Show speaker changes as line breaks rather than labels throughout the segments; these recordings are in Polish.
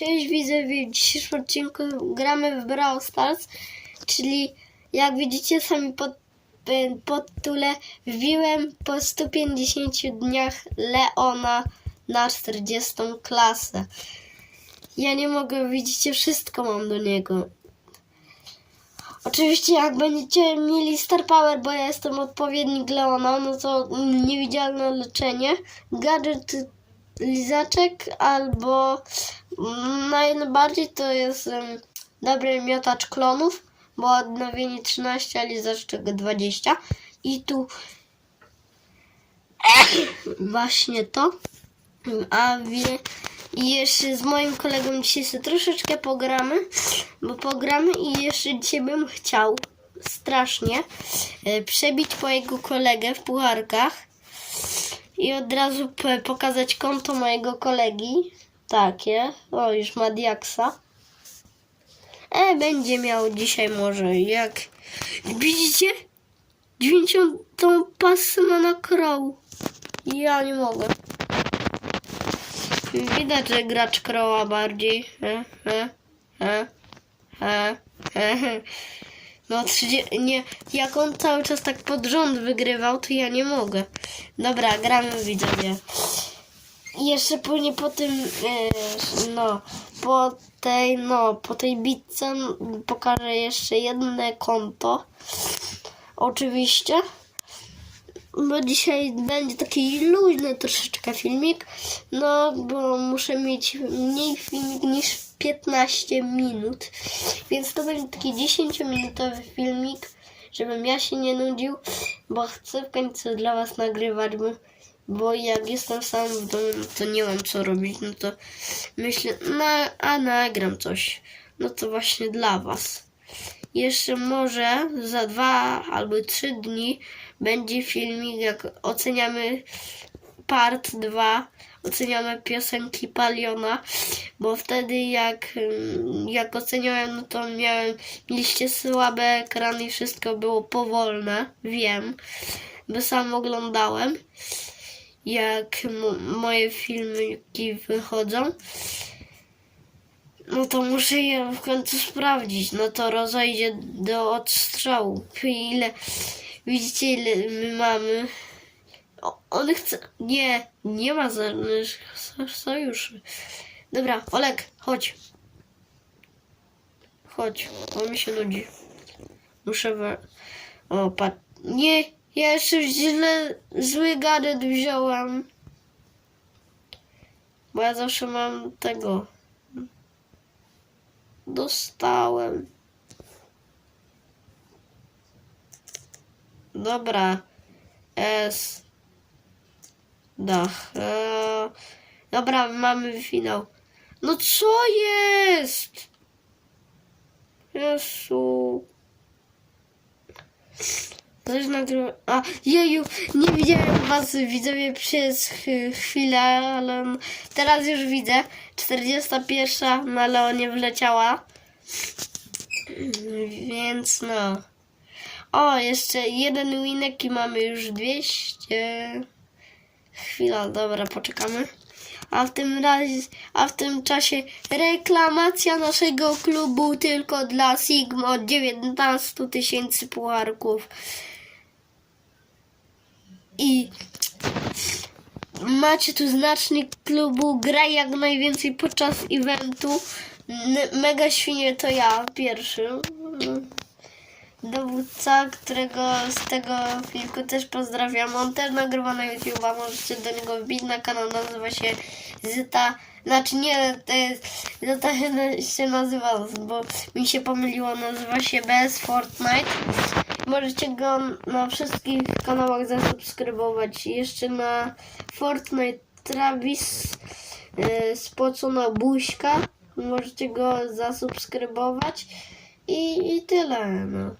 Cześć widzowie, w dzisiejszym odcinku gramy w Brawl Stars, czyli jak widzicie sami pod, pod tule wbiłem po 150 dniach Leona na 40 klasę. Ja nie mogę, widzicie, wszystko mam do niego. Oczywiście jak będziecie mieli Star Power, bo ja jestem odpowiednik Leona, no to niewidzialne leczenie, gadżet lizaczek albo mm, najbardziej to jest dobry miotacz klonów, bo odnowienie 13, a lizaczek 20 i tu właśnie to, a wie i jeszcze z moim kolegą dzisiaj sobie troszeczkę pogramy, bo pogramy i jeszcze dzisiaj bym chciał strasznie e, przebić mojego kolegę w pucharkach i od razu pokazać konto mojego kolegi. Takie. O, już ma Diaksa. E, będzie miał dzisiaj może, jak... Widzicie? 90 pasę ma na crow. Ja nie mogę. Widać, że gracz kroła bardziej. He, he, he, he, he, he. No, 30, nie, jak on cały czas tak pod rząd wygrywał, to ja nie mogę. Dobra, gramy widzowie. I jeszcze później po tym, no, po tej, no, po tej bitce pokażę jeszcze jedno konto. Oczywiście. Bo dzisiaj będzie taki luźny troszeczkę filmik. No, bo muszę mieć mniej filmik niż 15 minut. Więc to będzie taki 10-minutowy filmik, żebym ja się nie nudził, bo chcę w końcu dla Was nagrywać, bo, bo jak jestem sam w domu, no to nie mam co robić, no to myślę, na, a nagram coś. No to właśnie dla Was. Jeszcze może za dwa albo trzy dni będzie filmik, jak oceniamy part 2, oceniamy piosenki Paliona, bo wtedy jak, ym, jak oceniałem, no to miałem, mieliście słabe ekrany i wszystko było powolne, wiem, bo sam oglądałem, jak moje filmiki wychodzą. No to muszę je w końcu sprawdzić. No to rozejdzie do odstrzału. Ile, widzicie ile my mamy? O, on chce, nie, nie ma żadnych so- sojuszy. Dobra, Olek, chodź. Chodź, bo mi się nudzi. Muszę we... O, patrz. Nie, ja jeszcze źle, zły gadżet wziąłem. Bo ja zawsze mam tego. Dostałem. Dobra. S. Dach. Eee, dobra, mamy finał. No co jest? Jezu. Coś nagrywa. A, jeju, nie widziałem was widzowie przez ch- chwilę, ale teraz już widzę. 41 na Leonie wleciała. Więc no. O, jeszcze jeden winek i mamy już 200. Chwila, dobra, poczekamy. A w tym razie, a w tym czasie reklamacja naszego klubu tylko dla Sigma od 19 tysięcy pucharków. I macie tu znacznik klubu, graj jak najwięcej podczas eventu. Mega świnie to ja pierwszy. Dowódca, którego z tego filmu też pozdrawiam. On też nagrywa na YouTube'a, możecie do niego wbić na kanał, nazywa się Zyta. Znaczy nie, to jest, Zyta się- nazywa, bo mi się pomyliło, nazywa się BS Fortnite. Możecie go na wszystkich kanałach zasubskrybować. Jeszcze na Fortnite Travis yy, spocona buźka. Możecie go zasubskrybować. I, i tyle, no.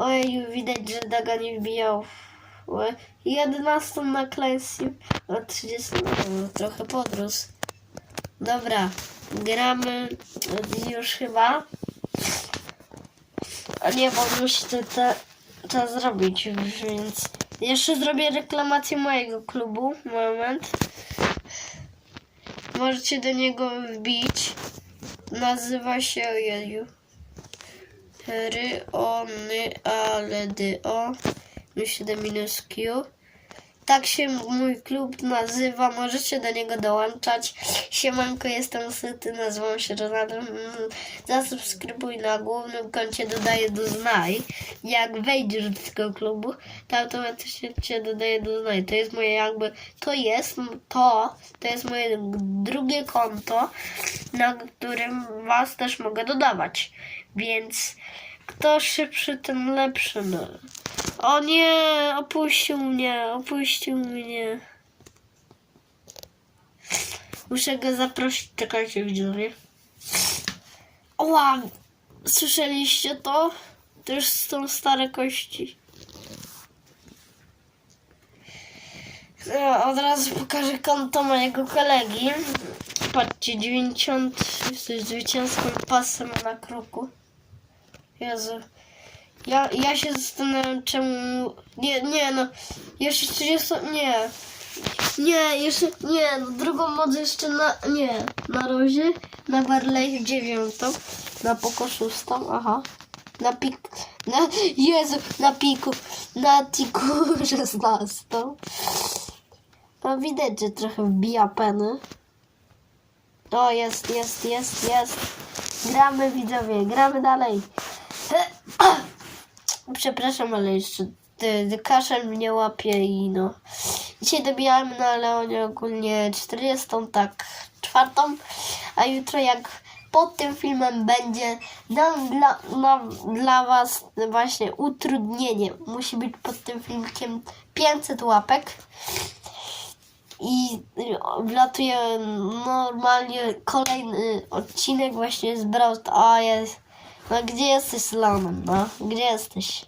Ojej, widać, że Daga nie wbijał. Oj, 11 na klęsie, a 30 no, trochę podrósł. Dobra, gramy już chyba. A nie, bo musicie te, to zrobić, więc jeszcze zrobię reklamację mojego klubu. Moment. możecie do niego wbić. Nazywa się ojeju. Ry, o, ny, ale, dy, o. Myślę, minus Q. Tak się mój klub nazywa, możecie do niego dołączać. Siemanko, jestem Syty, nazywam się Ronaldo. Mm, Zasubskrybuj na głównym koncie, dodaję do znaj. Jak wejdziesz do tego klubu, to automatycznie cię dodaje do znaj. To jest moje jakby, to jest, to, to jest moje drugie konto, na którym was też mogę dodawać. Więc kto szybszy, ten lepszy. No. O nie, opuścił mnie, opuścił mnie. Muszę go zaprosić, czekajcie widzowie. Oła, słyszeliście to? To już są stare kości. Od razu pokażę konto mojego kolegi. Patrzcie, 90 z zwycięskim pasem na kroku. Jezu. Ja, ja się zastanawiam czemu... Nie, nie no. Jeszcze 30... Nie. Nie, jeszcze... Nie, no drugą moc jeszcze na... Nie. Na rozie. Na Barley dziewiątą. Na Poko szóstą. Aha. Na pik... Na... Jezu, na piku. Na tiku szesnastą. No widać, że trochę wbija peny. O, jest, jest, jest, jest. Gramy widzowie, gramy dalej. Przepraszam, ale jeszcze kaszel mnie łapie i no. Dzisiaj dobijałem na Leonie ogólnie 40, tak, czwartą, a jutro jak pod tym filmem będzie dam dla, na, dla was właśnie utrudnienie. Musi być pod tym filmikiem 500 łapek i wlatuje normalnie kolejny odcinek właśnie z Brawl Stars. No gdzie jesteś Lanem, no? Gdzie jesteś?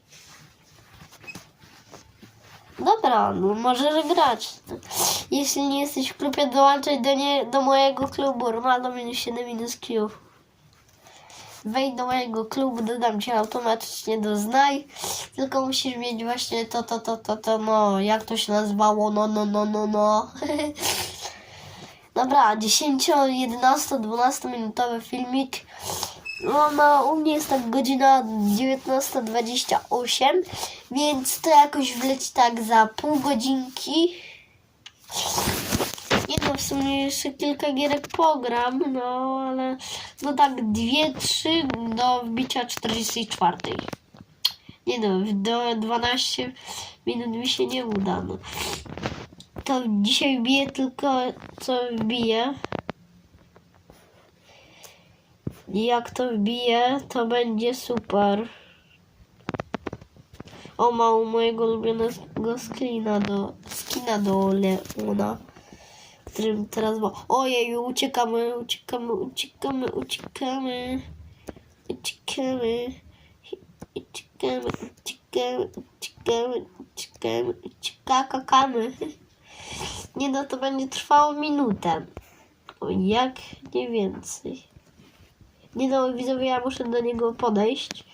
Dobra, no możesz grać. Jeśli nie jesteś w klubie, dołączaj do, nie, do mojego klubu. Ronaldo minus 7 minus Q. Wejdź do mojego klubu, dodam cię automatycznie do znaj. Tylko musisz mieć właśnie to, to, to, to, to, no, jak to się nazywało, no, no, no, no, no. Dobra, 10, 11, 12 minutowy filmik. No, no, u mnie jest tak godzina 19.28, więc to jakoś wleci tak za pół godzinki. Nie no, w sumie jeszcze kilka gierek pogram, no ale no tak dwie, trzy do wbicia 44. Nie no, do 12 minut mi się nie uda, no. To dzisiaj wbiję tylko co wbiję. Jak to wbije, to będzie super. O, mam mojego ulubionego skina do, skina do Leona, którym teraz ma. Ojej, uciekamy, uciekamy, uciekamy, uciekamy, uciekamy, uciekamy, uciekamy, uciekamy, uciekamy, uciekamy. Nie no, to będzie trwało minutę. Jak nie więcej. Nie no, widzowie, ja muszę do niego podejść.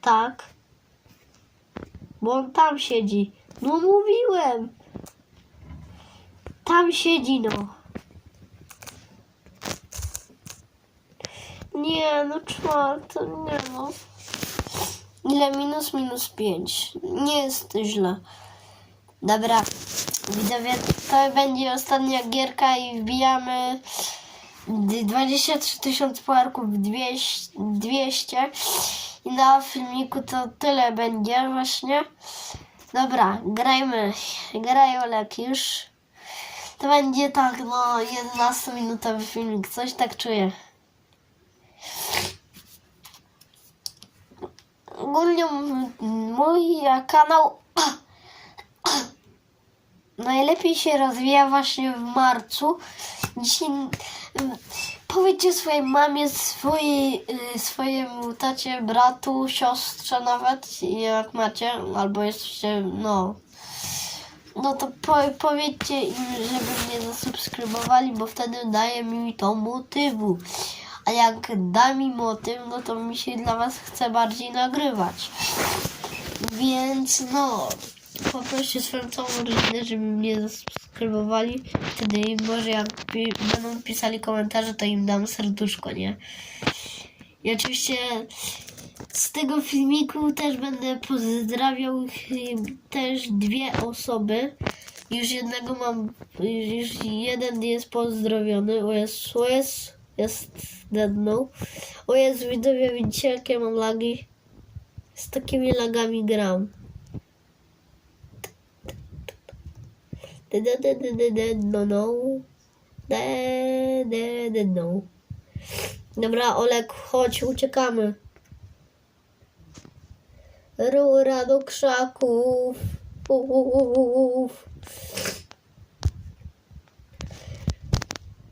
Tak. Bo on tam siedzi. No mówiłem. Tam siedzi, no. Nie, no czwarty, nie no. Ile minus? Minus pięć. Nie jest źle. Dobra, widzowie, to będzie ostatnia gierka i wbijamy 23 tysiące puarków 200, 200 i na filmiku to tyle będzie właśnie. Dobra, grajmy. Graj Olek już. To będzie tak, no 11 minutowy filmik, coś tak czuję. Ogólnie mój kanał najlepiej się rozwija właśnie w marcu. Dzisiaj mm, powiedzcie swojej mamie, swojej, y, swojemu tacie, bratu, siostrze nawet, jak macie, albo jesteście, no. No to po, powiedzcie im, żeby mnie zasubskrybowali, bo wtedy daje mi to motywu. A jak da mi motyw, no to mi się dla was chce bardziej nagrywać. Więc no, poproście swoją całą rodzinę, żeby mnie zasubskrybowali. Wtedy może jak będą pisali komentarze, to im dam serduszko, nie? I oczywiście z tego filmiku też będę pozdrawiał też dwie osoby. Już jednego mam, już jeden jest pozdrowiony. O jest, o jest, jest deadną. O jest, widzowie, widzicie jakie mam lagi? Z takimi lagami gram. Da, da, da, da, da, da, No, no. No. Dobra, Olek, chodź, uciekamy. Rura do krzaków. Uf.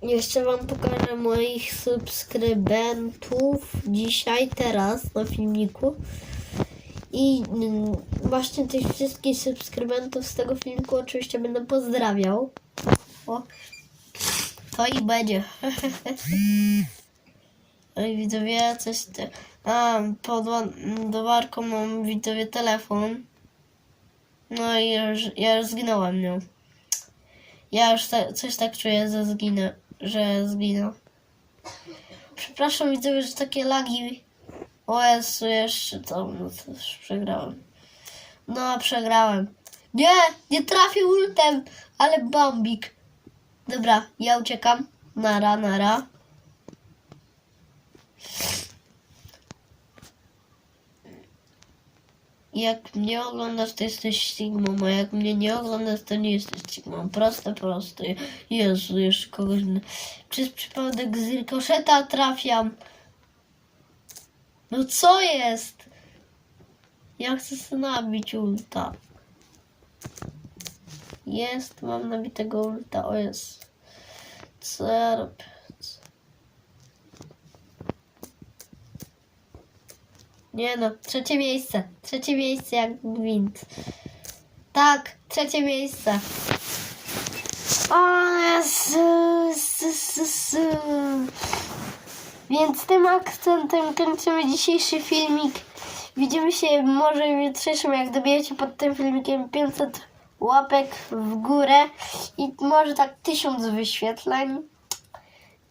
Jeszcze wam pokażę moich subskrybentów dzisiaj, teraz na filmiku. I mm, właśnie tych wszystkich subskrybentów z tego filmiku oczywiście będę pozdrawiał. O, to i będzie. Oj, widzowie, coś te... A, pod ładowarką mam, widzowie, telefon. No i już, ja już zginąłem nią. Ja już coś tak czuję, że zginę, że zginę. Przepraszam, widzowie, że takie lagi. O Jezu, jeszcze to, no przegrałem. No, przegrałem. Nie, nie trafił ultem, ale bombik. Dobra, ja uciekam. Nara, nara. Jak mnie oglądasz, to jesteś Sigmą, a jak mnie nie oglądasz, to nie jesteś Sigmą. Proste, proste. Jezu, jeszcze kogoś... Przez przypadek z rikoszeta trafiam. No co jest? Ja chcę nabić ulta. Jest, mam nabitego ulta, o jest. Co ja robię? Nie no, trzecie miejsce. Trzecie miejsce jak gwint. Tak, trzecie miejsce. O Jezus. Więc tym akcentem kończymy dzisiejszy filmik. Widzimy się może w jutrzejszym, jak dobijecie pod tym filmikiem 500 łapek w górę i może tak 1000 wyświetleń.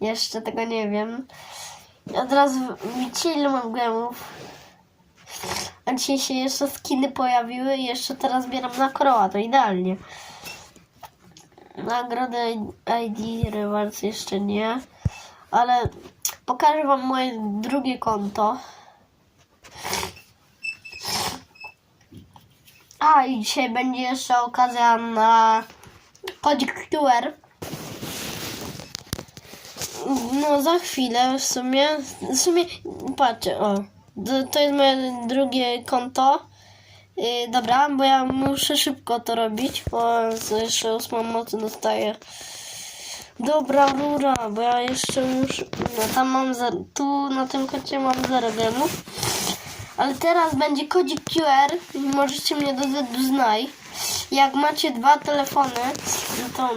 Jeszcze tego nie wiem. Od razu widzicie ile mam gemów. A dzisiaj się jeszcze skiny pojawiły i jeszcze teraz zbieram na kroła, to idealnie. Nagrodę ID Rewards jeszcze nie, ale pokażę wam moje drugie konto. A i dzisiaj będzie jeszcze okazja na kodzik QR. No za chwilę w sumie, w sumie, patrzcie, o, to, jest moje drugie konto. Yy, dobra, bo ja muszę szybko to robić, bo jeszcze ósmą mocy dostaję. Dobra, rura, bo ja jeszcze muszę, no tam mam, za, tu na tym koncie mam 0 gemów. Ale teraz będzie kodzik QR i możecie mnie dodać znaj. Jak macie dwa telefony, no to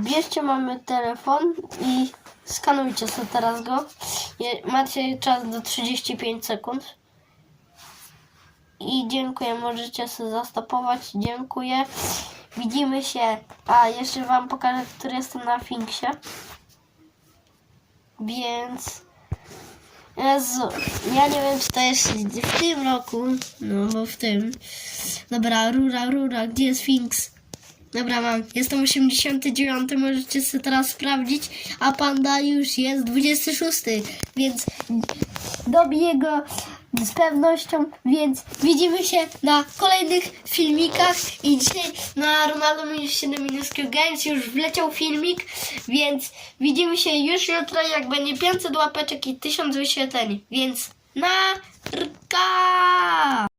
bierzcie mamy telefon i skanujcie sobie teraz go. Macie czas do 35 sekund. I dziękuję, możecie sobie zastopować. Dziękuję. Widzimy się. A, jeszcze wam pokażę, który jestem na Finksie. Więc... Jezu, ja nie wiem, czy to jest w tym roku, no bo w tym. Dobra, rura, rura, gdzie jest Finks? Dobra, mam, jestem 89, możecie sobie teraz sprawdzić, a panda już jest 26, więc dobiję go z pewnością, więc widzimy się na kolejnych filmikach i dzisiaj na Ronaldo minus 7 minus Games już wleciał filmik, więc widzimy się już jutro, jak będzie 500 łapeczek i 1000 wyświetleń, więc na rka!